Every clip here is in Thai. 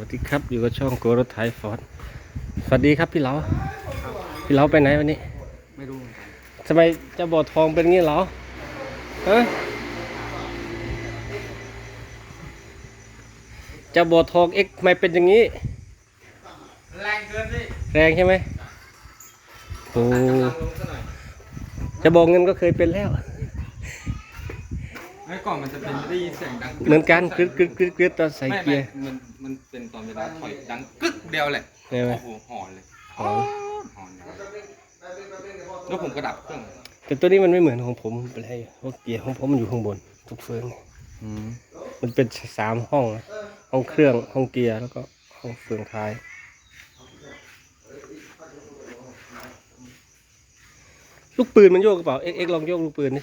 วัสดีครับอยู่กับช่องโกรถไทยฟอร์ดสวัสดีครับพี่เหลาพี่เหลาไปไหนวันนี้ไม่รู้เหมือนกันทำไมเจะบ่อทองเป็นงี้เหรอฮะเจะบ่อทองเอ็กทำไมเป็นอย่างนี้ แรงเกินสิแรงใช่ไหมโอ้กำลังลงซะหน่อยจะบอกเงินก็เคยเป็นแล้ว ไอ้ก่อนมันจะเป็นได้ยินเสียงดังเหมือนกันกรึดกรึดกรึดกรึดตอนใส่ไม่เกียร์ไม่มันมันเป็นตอนเวลาถอยดังกึกเดียวแหละใช่ไหมโอ้โหหอนเลยอ๋อหอนเลยแล้วผมก็ดับเครื่องแต่ตัวนี้มันไม่เหมือนของผมเป็นไรเพราะเกียร์ของผมมันอยู่ข้างบนทุกเฟือง อืมมันเป็นสามห้องนะห้องเครื่องห้องเกียร์แล้วก็ห้องเฟืองท้าย ลูกปืนมันโยกกระเป๋าเอ็กเอ็กลองโยกลูกปืนดิ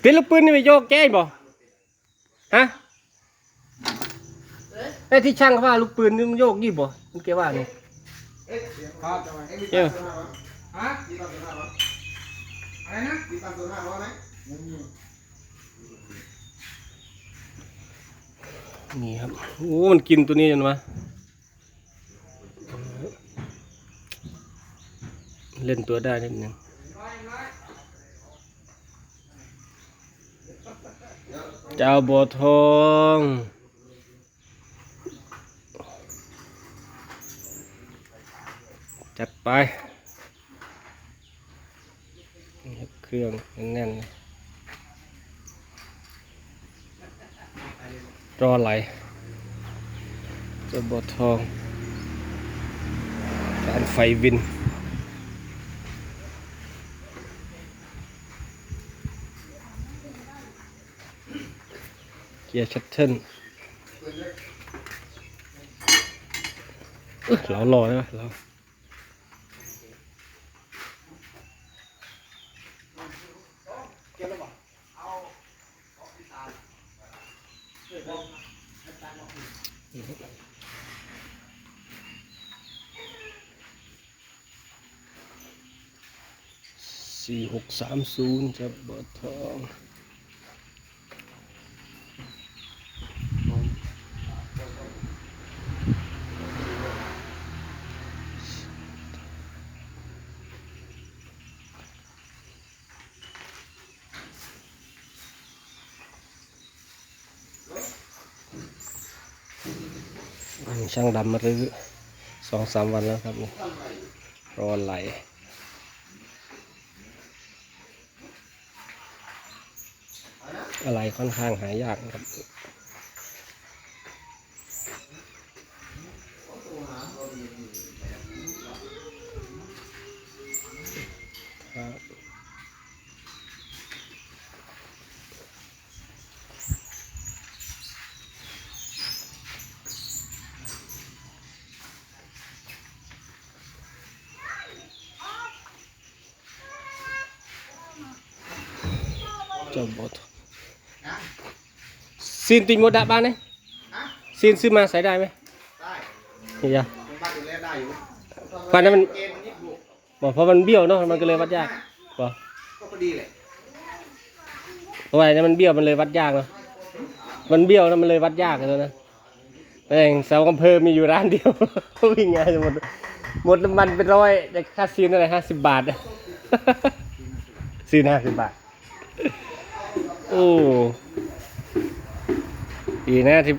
เป็นลูกปืนนี่ไปโยกแก้บ่ฮะไอ้ที่ช่างเขาว่าลูกปืนนี่มันโยกยี่บ่มึงแกว่าเนี่ยครับเจ้าฮะอะไรนะนี่ครับ โอ้ มันกินตัวนี้จนวะ เล่นตัวได้นิดนึงเจ้าบัวทองจัดไปเครื่องแน่นรอไหลเจ้าบัวทองการไฟวิน กียร์ชัตเทิลเรารอได้ปะเราสี่หกสามศูนย์จะเบิดทอง ช่างดำมารื้อสองสามวันแล้วครับนี่รอไหลอะไรค่อนข้างหายากครับครับ จ้าบอทซีนติงโมดะบ้านไหมซีนซื้อมาใส่ได้ไหมได้นี่จ้ะผมบ้านอยู่แล้วได้อยู่บ้านนั้นมัน เกณฑ์มันยี่สิบหกบอกเพราะมันเบี้ยวเนาะมันก็เลยวัดยากบอกก็พอดีเลยเพราะว่าอันนี้มันเบี้ยวมันเลยวัดยากเนาะมันเบี้ยวนะมันเลยวัดยากเลยนะแต่อย่างเสากำเพอมีอยู่ร้านเดียว วิ่งไงหมดหมดน้ำมันเป็นร้อยแต่ค่าซีนอะไรห้าสิบบาท ซีนห้าสิบบาท อ้ ดีนะที่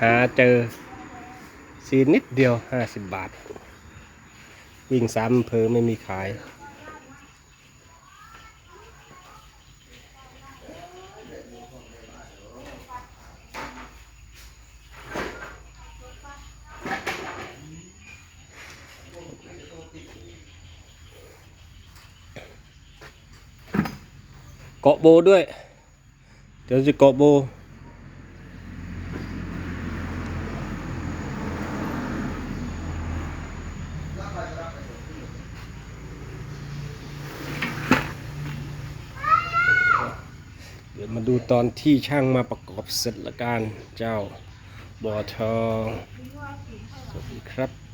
หาเจอซีนิดเดียวห้าสิบบาท วิ่งสามอำเพอไม่มีขาย เกาะโบด้วย เดี๋ยวจะเกาะโบ เดี๋ยวมาดูตอนที่ช่างมาประกอบเสร็จละกันเจ้าบ่อทอง สวัสดีครับ